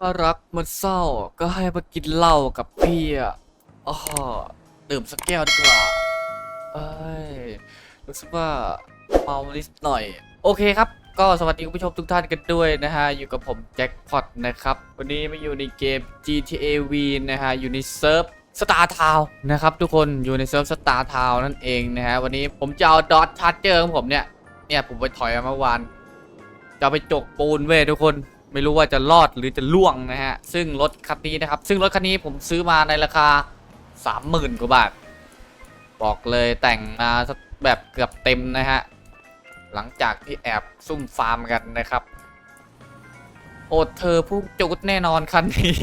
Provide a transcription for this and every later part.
ถ้ารักมันเศร้าก็ให้มากินเหล้ากับพี่อะอ๋อดื่มสักแก้วดีกว่าเอ้ยรู้สึกว่าเมานิดหน่อย โอเคครับ ก็สวัสดีคุณผู้ชมทุกท่านกันด้วยนะฮะ อยู่กับผมแจ็คพอตนะครับ วันนี้มาอยู่ในเกม GTA V นะฮะ อยู่ในเซิร์ฟสตาร์ทาวนะครับ ทุกคนอยู่ในเซิร์ฟสตาร์ทาวนั่นเองนะฮะ วันนี้ผมจะเอาดอทชาร์เจอร์ของผมเนี่ย เนี่ยผมไปถอยมาเมื่อวานจะไปจกปูนเว้ยทุกคน ไม่รู้ว่าจะรอดหรือจะล่วงนะฮะ ซึ่งรถคันนี้นะครับ ซึ่งรถคันนี้ผมซื้อมาในราคา 30,000กว่าบาท บอกเลยแต่งมาแบบเกือบเต็มนะฮะ หลังจากที่แอบซุ่มฟาร์มกันนะครับ โอดเธอผู้จุดแน่นอนคันนี้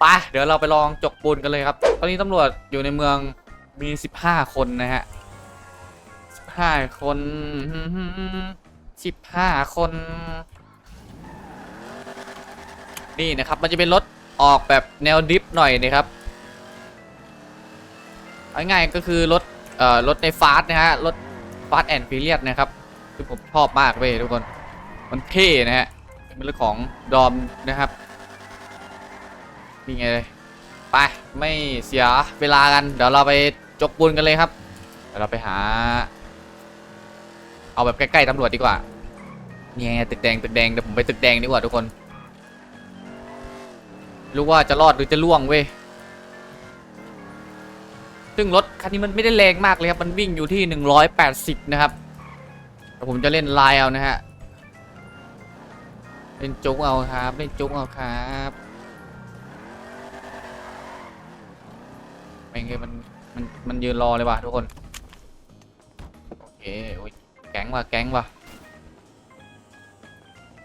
ไปเดี๋ยวเราไปลองจกปูนกันเลยครับ ตอนนี้ตำรวจอยู่ในเมืองมี 15 คนนะฮะ15คน15คน นี่นะครับ มันจะเป็นรถออกแบบแนวดิฟหน่อยนะครับง่ายๆก็คือรถเอ่อรถในฟาสนะฮะรถฟาสแอนด์ฟิเลียนะครับคือผมชอบมากเว้ยทุกคน มันเท่นะฮะเป็นเรื่องของดอมนะครับนี่ไงเลยไปไม่เสียเวลากันเดี๋ยวเราไปจกบุญกันเลยครับเดี๋ยวเราไปหา เอาแบบใกล้ๆตำรวจดีกว่าเนี่ยตึกแดงตึกแดงเดี๋ยวผมไปตึกแดงดีกว่าทุกคน รู้ว่าจะรอดหรือจะล่วงเว้ย ซึ่งรถคันนี้มันไม่ได้แรงมากเลยครับ มันวิ่งอยู่ที่ 180 นะครับแต่ผมจะเล่นไลน์เอานะฮะ เล่นจุกเอาครับ เล่นจุกเอาครับไม่งั้นมันมันมันยืนรอเลยว่ะทุกคน โอเคโอ้ยแก๊งว่ะแก๊งว่ะ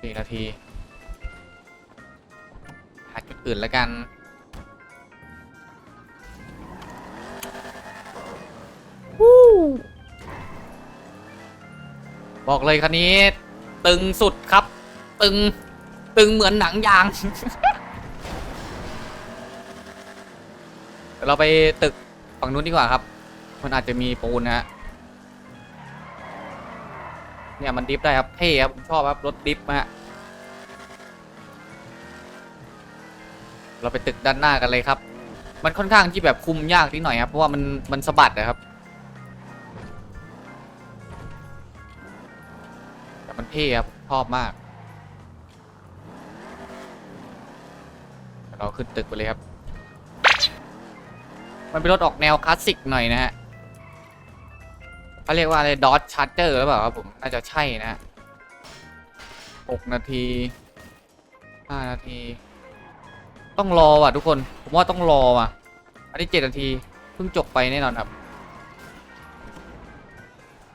สี่นาที อื่นแล้วกัน บอกเลยคันนี้ ตึงสุดครับ ตึง ตึงเหมือนหนังยาง เราไปตึกฝั่งนู้นดีกว่าครับ มันอาจจะมีปูนนะฮะเนี่ยมันดิฟได้ครับเท่ครับผมชอบครับรถดิฟฮะ เราไปตึกด้านหน้ากันเลยครับ มันค่อนข้างที่แบบคุมยากนิดหน่อยครับ เพราะว่ามันมันสะบัดนะครับ แต่มันเท่ครับชอบมาก เราขึ้นตึกไปเลยครับ มันเป็นรถออกแนวคลาสสิกหน่อยนะฮะเขาเรียกว่าอะไรดอ g ชาร์เจอร์หรือเปล่าครับผม น่าจะใช่นะฮะหกนาทีห้านาที ต้องรอว่ะทุกคน ผมว่าต้องรอว่ะ อันนี้เจ็ดนาที เพิ่งจบไปแน่นอนครับ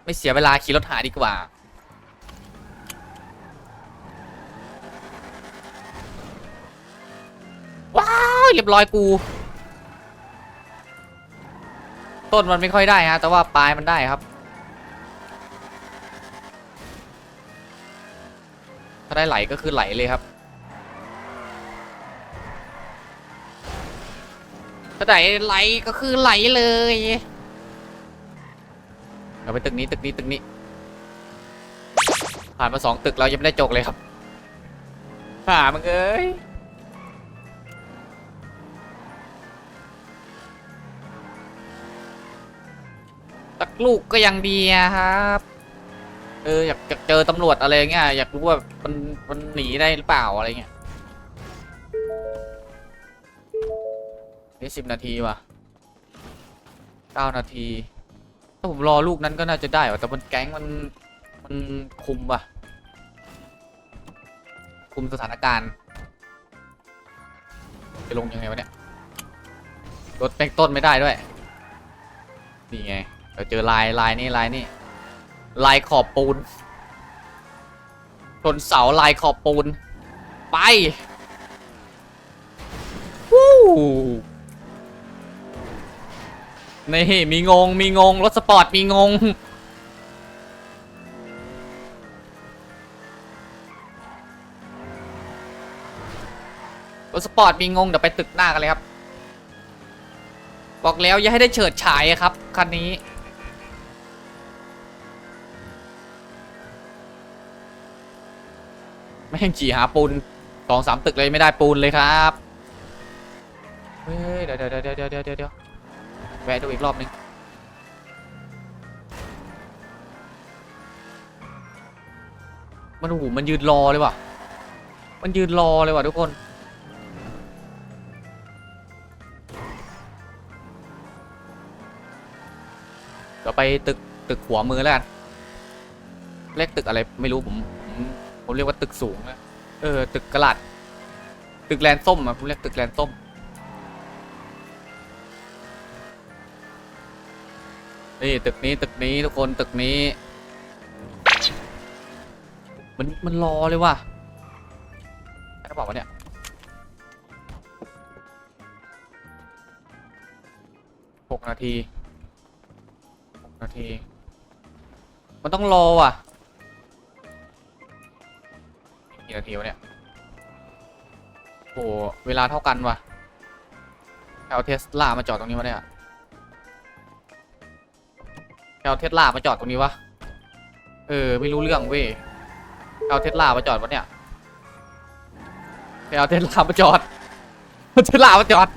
ไม่เสียเวลาขี่รถหาดีกว่า ว้าวเรียบร้อยกู ต้นมันไม่ค่อยได้ฮะ แต่ว่าปลายมันได้ครับถ้าได้ไหลก็คือไหลเลยครับ ถ้าได้ไหลก็คือไหลเลยเราไปตึกนี้ตึกนี้ตึกนี้ ผ่านมาสองตึกเรายังไม่ได้จกเลยครับผ่ามึงเอ้ยสักลูกก็ยังดีครับ เอออยากอยากเจอตำรวจอะไรเงี้ยอยากรู้ว่ามันมันหนีได้หรือเปล่าอะไรเงี้ย นี่สิบนาทีว่ะเก้านาที ถ้าผมรอลูกนั้นก็น่าจะได้ว่ะแต่มันแก๊งมันมันคุมว่ะ คุมสถานการณ์จะลงยังไงวะเนี่ยรถแม่งต้นไม่ได้ด้วย นี่ไงเราเจอลายลายนี่ลายนี่ลายขอบปูนชนเสาลายขอบปูน ไป วู้ นี่มีงงมีงงรถสปอร์ตมีงง รถสปอร์ตมีงงเดี๋ยวไปตึกหน้ากันเลยครับ บอกแล้วอย่าให้ได้เฉิดฉายครับคันนี้แม่งจีหาปูนสองสามตึกเลยไม่ได้ปูนเลยครับ เฮ้ยเดี๋ยวเดี๋ยวเดี๋ยวเดี๋ยวเดี๋ยวเดี๋ยว แวะดูอีกรอบนึงมันโอ้โหมันยืนรอเลยว่ะ มันยืนรอเลยว่ะทุกคนเดี๋ยวไปตึกตึกหัวมือแล้วกันเลขตึกอะไรไม่รู้ผมผมผมเรียกว่าตึกสูงนะเออตึกกระลัดตึกแลนส้มอะผมเรียกตึกแลนส้ม นี่ตึกนี้ตึกนี้ทุกคนตึกนี้ มันมันรอเลยว่ะใช่บอกว่าวะเนี่ยหกนาทีหกนาที มันต้องรอว่ะกี่นาทีวะเนี่ยโอ้เวลาเท่ากันว่ะเอาเทสลามาจอดตรงนี้วะเนี่ย เอาเทสลามาจอดตรงนี้วะ เออ ไม่รู้เรื่องเว้ยเอาเทสลามาจอดวะเนี่ยเอาเทสลามาจอดเทสลามาจอด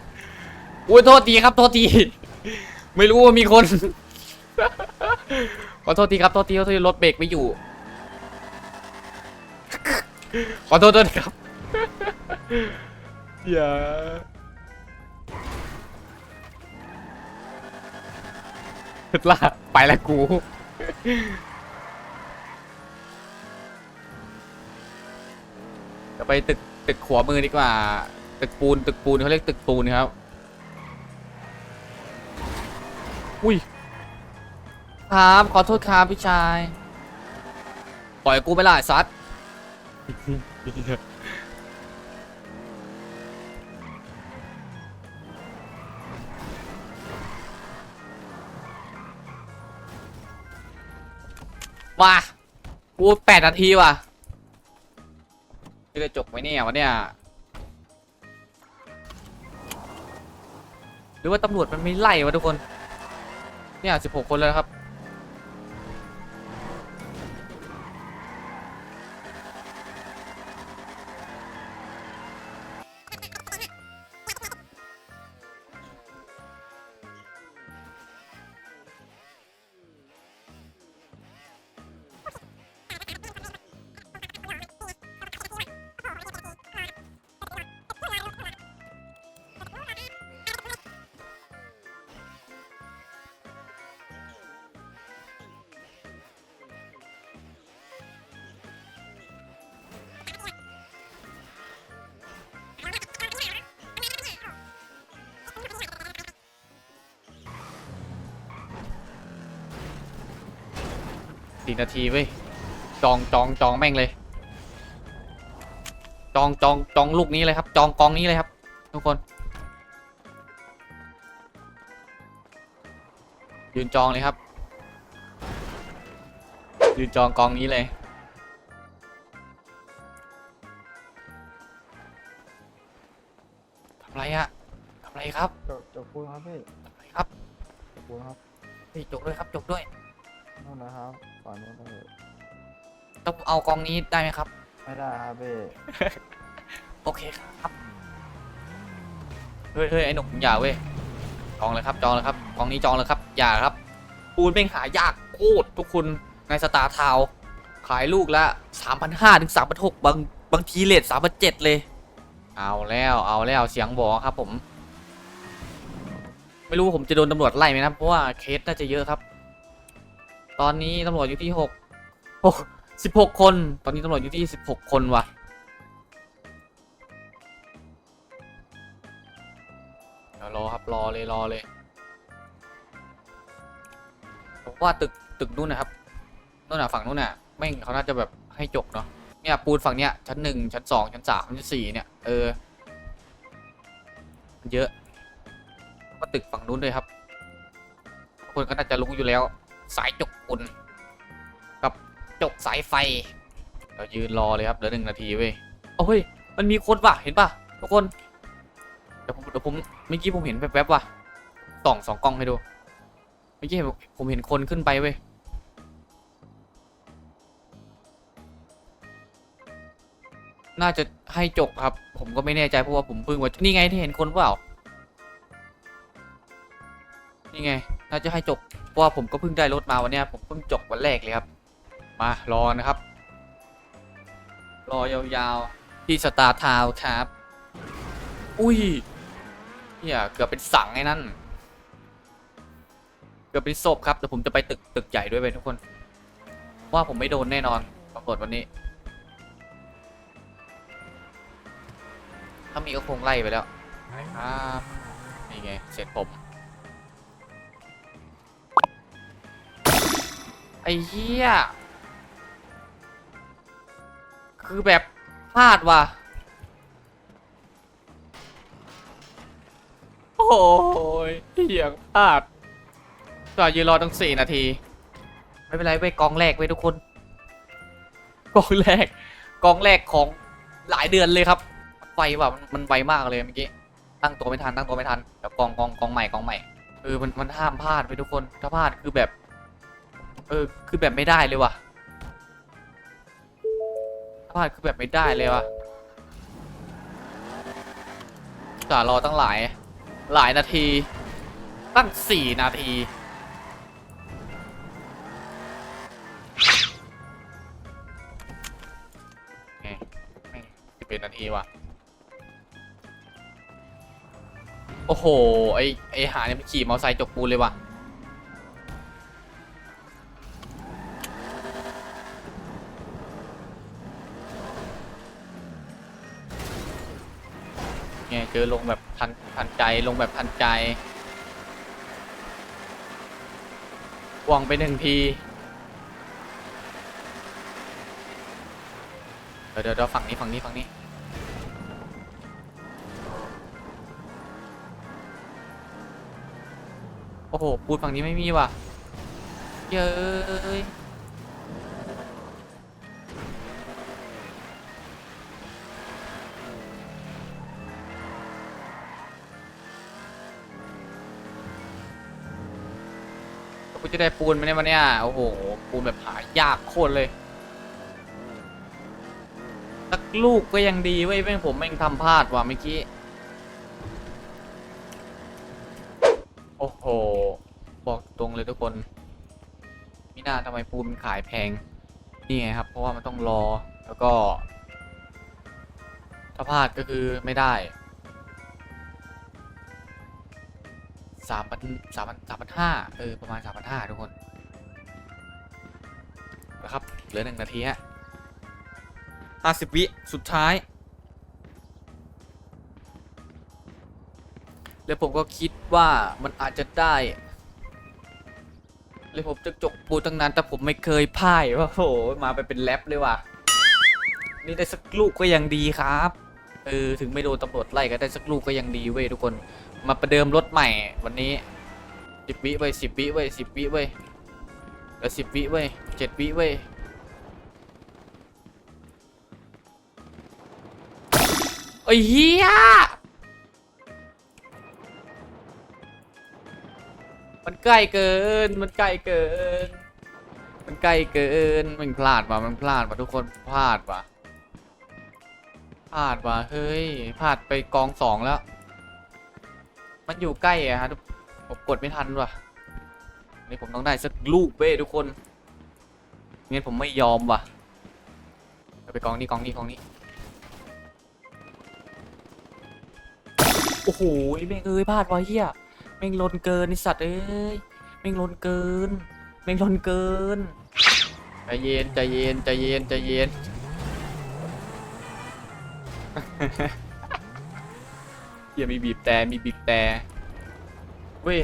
อุ้ยโทษทีครับ โทษที ไม่รู้ว่ามีคน ขอโทษทีครับ โทษทีโทษทีรถเบรกไม่อยู่ ขอโทษด้วยครับอย่า ลาไปแล้วกู จะไปตึกตึกขวามือดีกว่า ตึกปูนตึกปูนเขาเรียกตึกปูนครับ อุ้ย ครับขอโทษครับพี่ชาย ปล่อยกูไปละไอ้ซัด มากูแปดนาทีว่ะจะได้จบไหมเนี่ยวะเนี่ย หรือว่าตำรวจมันไม่ไล่วะทุกคน เนี่ยสิบหกคนแล้วครับ สี่นาทีเว้ยจองจองจองแม่งเลย จองจองจองลูกนี้เลยครับ จองกองนี้เลยครับ ทุกคน ยืนจองเลยครับ ยืนจองกองนี้เลยทำไรอะทำไรครับจบจบพูดครับพี่ทำไรครับจบพูดครับพี่จกด้วยครับจกด้วยนั่นนะครับ ก่อนนู้นเลยต้องเอากองนี้ได้ไหมครับ ไม่ได้ครับพี่โอเคครับ เฮ้ยเฮ้ยไอ้หนุ่มอย่าเว้ย จองเลยครับ จองเลยครับ กองนี้จองเลยครับ อย่าครับ ปูนเป็นหายากโคตรทุกคนในสตาร์ทาวขายลูกละสามพันห้าถึงสามพันหกบางบางทีเลทสามพันเจ็ดเลย เอาแล้วเอาแล้วเสียงบอกครับผม ไม่รู้ว่าผมจะโดนตำรวจไล่ไหมนะเพราะว่าเคสน่าจะเยอะครับ ตอนนี้ตำรวจอยู่ที่หกหกสิบหกคน ตอนนี้ตำรวจอยู่ที่สิบหกคนว่ะ เดี๋ยวรอครับรอเลยรอเลยผมว่าตึกตึกนู้นนะครับนู้นน่ะฝั่งนู้นน่ะแม่งเขาน่าจะแบบให้จบเนาะเนี่ยปูนฝั่งเนี้ยชั้นหนึ่งชั้นสองชั้นสามชั้นสี่เนี่ยเออมันเยอะก็ตึกฝั่งนู้นด้วยครับ คนก็น่าจะรู้อยู่แล้ว สายจกปูนกับจกสายไฟ เรายืนรอเลยครับเหลือหนึ่งนาทีเว้ยโอ้ยมันมีคนว่ะเห็นป่ะทุกคนเดี๋ยวผมเดี๋ยวผมเมื่อกี้ผมเห็นแวบๆว่ะส่องสองกล้องให้ดูเมื่อกี้เห็นผมเห็นคนขึ้นไปเว้ยน่าจะให้จกครับ ผมก็ไม่แน่ใจเพราะว่าผมเพิ่งว่านี่ไงที่เห็นคนเปล่า นี่ไง น่าจะให้จกเพ ราะว่าผมก็เพิ่งได้รถมาวันนี้ผมเพิ่งจกวันแรกเลยครับ มารอนะครับ รอยาวๆที่สตาร์ทาวครับ อุ้ยเฮียเกือบเป็นสังไอ้นั่น เกือบเป็นศพครับแต่ผมจะไปตึกตึกใหญ่ด้วยไปทุกคน ว่าผมไม่โดนแน่นอนปรากฏวันนี้ ถ้ามีก็คงไล่ไปแล้วครับนี่ไงเสร็จผม ไอ้เหี้ย คือแบบพลาดว่ะ โอ้ยเหี้ยพลาดก็ยืนรอตั้งสี่นาที ไม่เป็นไรเว้ยกองแรกเว้ยทุกคน กองแรก กองแรกของหลายเดือนเลยครับ ไวว่ะมันมันไวมากเลยเมื่อกี้ ตั้งตัวไม่ทันตั้งตัวไม่ทันแบบกองกองกองใหม่กองใหม่เออมันมันห้ามพลาดไปทุกคน ถ้าพลาดคือแบบ เออคือแบบไม่ได้เลยว่ะถ้าพลาดคือแบบไม่ได้เลยว่ะการอตั้งหลาย หลายนาที ตั้งสี่นาที ไงแม่สิบเอ็ดนาทีว่ะ โอ้โห ไอไอหาเนี่ยมันขี่มอเตอร์ไซค์จกปูนเลยว่ะ อลงแบบทันทันใจลงแบบทันใจหวงไปหนึ่งที เดี๋ยวเดี๋ยวฝั่งนี้ฝั่งนี้ฝั่งนี้ โอ้โห ปูนฝั่งนี้ไม่มีว่ะ เย้ย กูจะได้ปูนไหมเนี่ยวันเนี้ยโอ้โห ปูนแบบหายากโคตรเลยสักลูกก็ยังดีเว้ยแม่งผมแม่งทำพลาดว่ะเมื่อกี้ โอ้โห บอกตรงเลยทุกคนมิน่าทำไมปูนมันขายแพง นี่ไงครับ เพราะว่ามันต้องรอแล้วก็ ถ้าพลาดก็คือไม่ได้ สามพันสามพันสามพันห้าเออ ประมาณสามพันห้าทุกคนนะครับ เหลือหนึ่งนาทีฮะห้าสิบวิ สุดท้าย แล้วผมก็คิดว่ามันอาจจะได้ เลยผมจะจกปูตั้งนานแต่ผมไม่เคยพ่ายว่าโห มาไปเป็นแรปเลยว่ะ นี่ได้สักลูกก็ยังดีครับ เออ ถึงไม่โดนตำรวจไล่ก็ได้สักลูกก็ยังดีเว้ยทุกคน มาประเดิมรถใหม่วันนี้สิบวิเว้ยสิบวิเว้ยสิบวิเว้ยเหลือสิบวิเว้ยเจ็ดวิเว้ยไอ้เหี้ยมันใกล้เกิน มันใกล้เกิน มันใกล้เกิน มันพลาดว่ะ มันพลาดว่ะทุกคนพลาดว่ะพลาดว่ะเฮ้ยพลาดไปกองสองแล้ว มันอยู่ใกล้อะฮะผมกดไม่ทันว่ะนี่ผมต้องได้สักลูกเว้ทุกคนงั้นผมไม่ยอมว่ะไปกองนี้กองนี้กองนี้โอ้โหแม่งเอ้ยพลาดว่ะเฮียแม่งลนเกินไอสัตว์เอ้ยแม่งลนเกินแม่งลนเกินใจเย็นใจเย็นใจเย็นใจเย็น เฮียมีบีบแต่มีบีบแต่เว้ย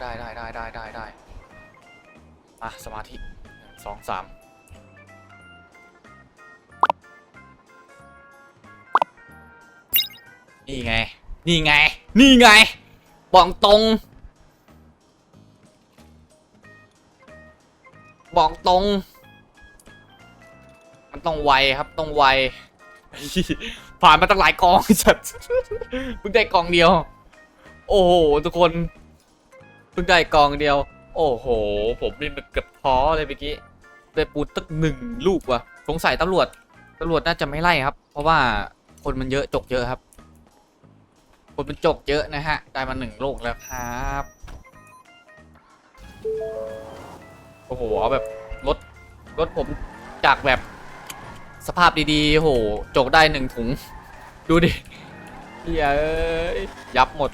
ได้ได้ได้ได้ได้ได้มาสมาธิสองสามนี่ไง นี่ไง นี่ไงบอกตรง บอกตรง มันต้องไวครับต้องไว ผ่านมาตั้งหลายกองจัดเพิ่งได้กองเดียว โอ้โหทุกคนเพิ่งได้กองเดียว โอ้โห ผมนี่มันเกือบท้อเลยเมื่อกี้ได้ปูตั้งหนึ่งลูกว่ะสงสัยตำรวจตำรวจน่าจะไม่ไล่ครับ เพราะว่าคนมันเยอะจกเยอะครับ คนมันจกเยอะนะฮะ ได้มาหนึ่งลูกแล้วครับ โอ้โหเอาแบบรถรถผมจากแบบสภาพดีๆ โอ้โห จกได้หนึ่งถุง ดูดิเฮ้ยเอ้ยยับหมด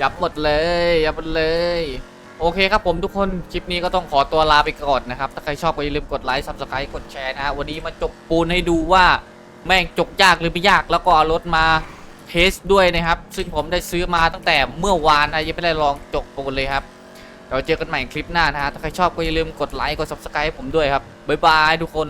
ยับหมดเลย ยับหมดเลยโอเคครับผมทุกคนคลิปนี้ก็ต้องขอตัวลาไปก่อนนะครับ ถ้าใครชอบก็อย่าลืมกดไลค์ซับสไครต์กดแชร์นะฮะวันนี้มาจกปูนให้ดูว่า แม่งจกยากหรือไม่ยากแล้วก็เอารถมาเทสด้วยนะครับ ซึ่งผมได้ซื้อมาตั้งแต่เมื่อวานนะยังไม่ได้ลองจกปูนเลยครับเราเจอกันใหม่คลิปหน้านะฮะถ้าใครชอบก็อย่าลืมกดไลค์กด subscribe ผมด้วยครับบ๊ายบายทุกคน